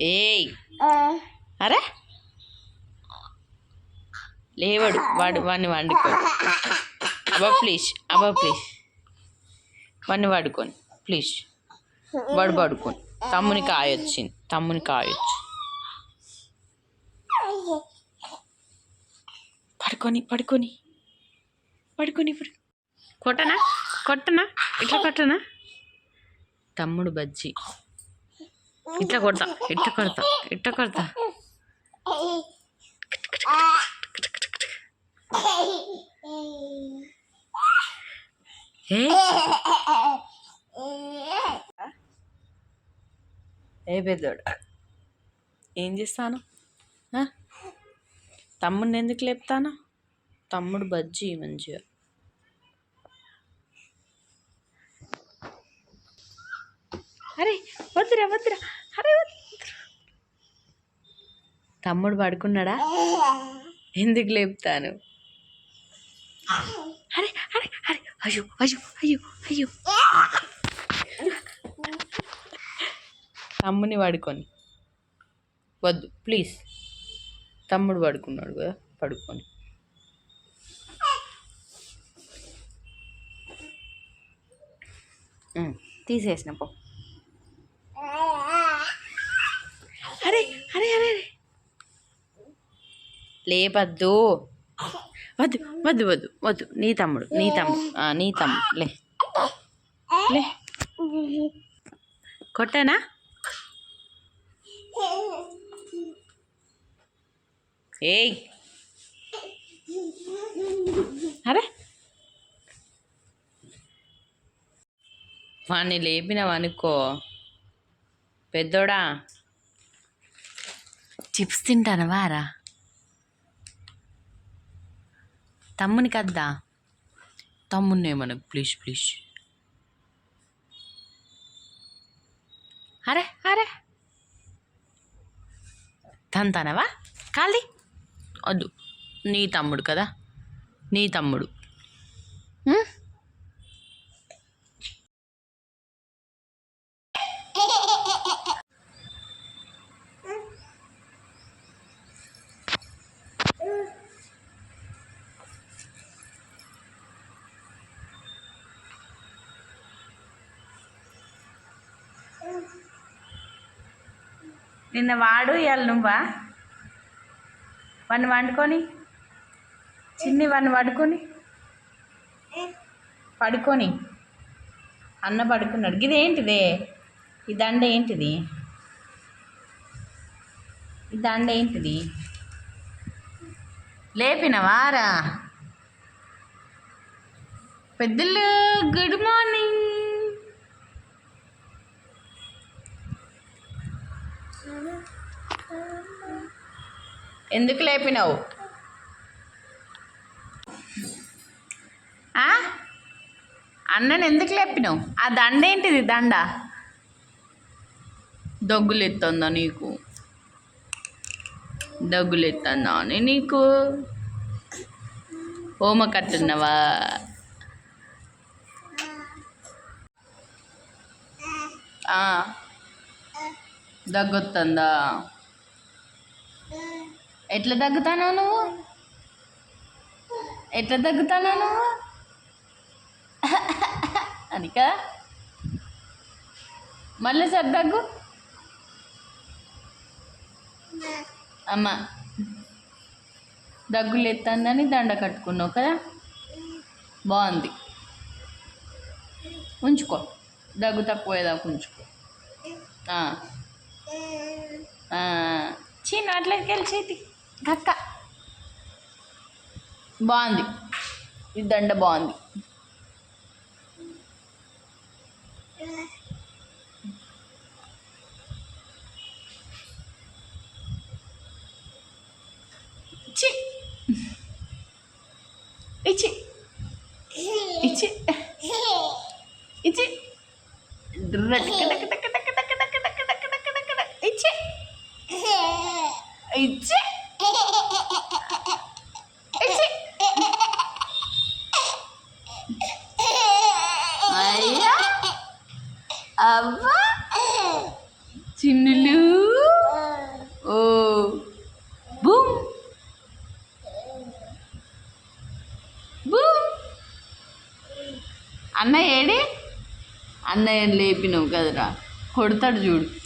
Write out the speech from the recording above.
ఏయ్. అరే. లేవాడు వాడు వాడిని వండుకో. అబ్బా ప్లీజ్ అబ్బా ప్లీజ్. వాడిని వాడుకొని ప్లీజ్. వాడు పడుకొని తమ్ముని కాయొచ్చింది తమ్ముని కాయొచ్చు పడుకొని పడుకొని. పడుకొని పడు కొట్టనా? కొట్టనా? ఇట్లా కొట్టనా? తమ్ముడు బజ్జి. ఇట్లా కొడతా ఇట్లా కొడతా ఇట్లా కొడతా. ఏ? ఏ పెద్దోడు? ఏం చేస్తాను? తమ్ముడిని ఎందుకు లేపుతాను? తమ్ముడు బజ్జి మంచిగా. అరే వద్దురా వద్దురా. తమ్ముడు పడుకున్నాడా? ఎందుకు లేపుతాను? అరే అరే అరే అయ్యో అయ్యో అయ్యో అయ్యో. తమ్ముని పడుకొని. వద్దు ప్లీజ్. తమ్ముడు పడుకున్నాడు కదా పడుకొని. తీసేసిన పో అరే అరే అరే అరే లేపద్దు. వద్దు వద్దు వద్దు వద్దు. నీ తమ్ముడు నీ తమ్ముడు. నీ తమ్ముడు. లే. లే. కొట్టానా? ఏయ్. అరే. వాడిని లేపినావనుకో. పెద్దోడా. చిప్స్ తింటానవా రా తమ్మునికి అద్దా తమ్మున్నే మనకు ప్లీజ్ ప్లీజ్. అరే అరే. తంతానవా? కాలి వద్దు నీ తమ్ముడు కదా? నీ తమ్ముడు. నిన్న వాడు ఇవాళ నువ్వా? వన్ వండుకొని. చిన్ని వాడిని పడుకొని. పడుకొని. అన్న పడుకున్నాడు. ఇది ఏంటిదే? ఈ దండ ఏంటిది? ఈ దండ ఏంటిది? లేపినవారా పెద్దలు గుడ్ మార్నింగ్ ఎందుకు లేపినావు? అన్నను అన్నని ఎందుకు లేపినావు? ఆ దండ ఏంటిది దండ? దగ్గులు ఎత్తుందా నీకు? దగ్గులు ఎత్తుందా అని నీకు? హోమ కట్టున్నావా ఆ. ఎట్లా తగ్గుతానో నువ్వు? ఎట్లా తగ్గుతానో నువ్వు? అనికా? మళ్ళీ సార్ దగ్గు? అమ్మ దగ్గులు ఎత్తందని దండ కట్టుకున్నావు కదా? బాగుంది. ఉంచుకో. దగ్గు తక్కువేదాకా ఉంచుకో. చిన్న అట్లకి వెళ్ళి చేతి. కక్క బాగుంది ఈ దండ బాగుంది ఇచ్చి ఇచ్చి ఇచ్చి ఇచ్చి ఇచ్చి ఇచ్చి చిన్నులు. ఓ. బూమ్. బూమ్. అన్నయ్య ఏడి? అన్నయ్యని లేపినావు కదరా. కొడతాడు చూడు.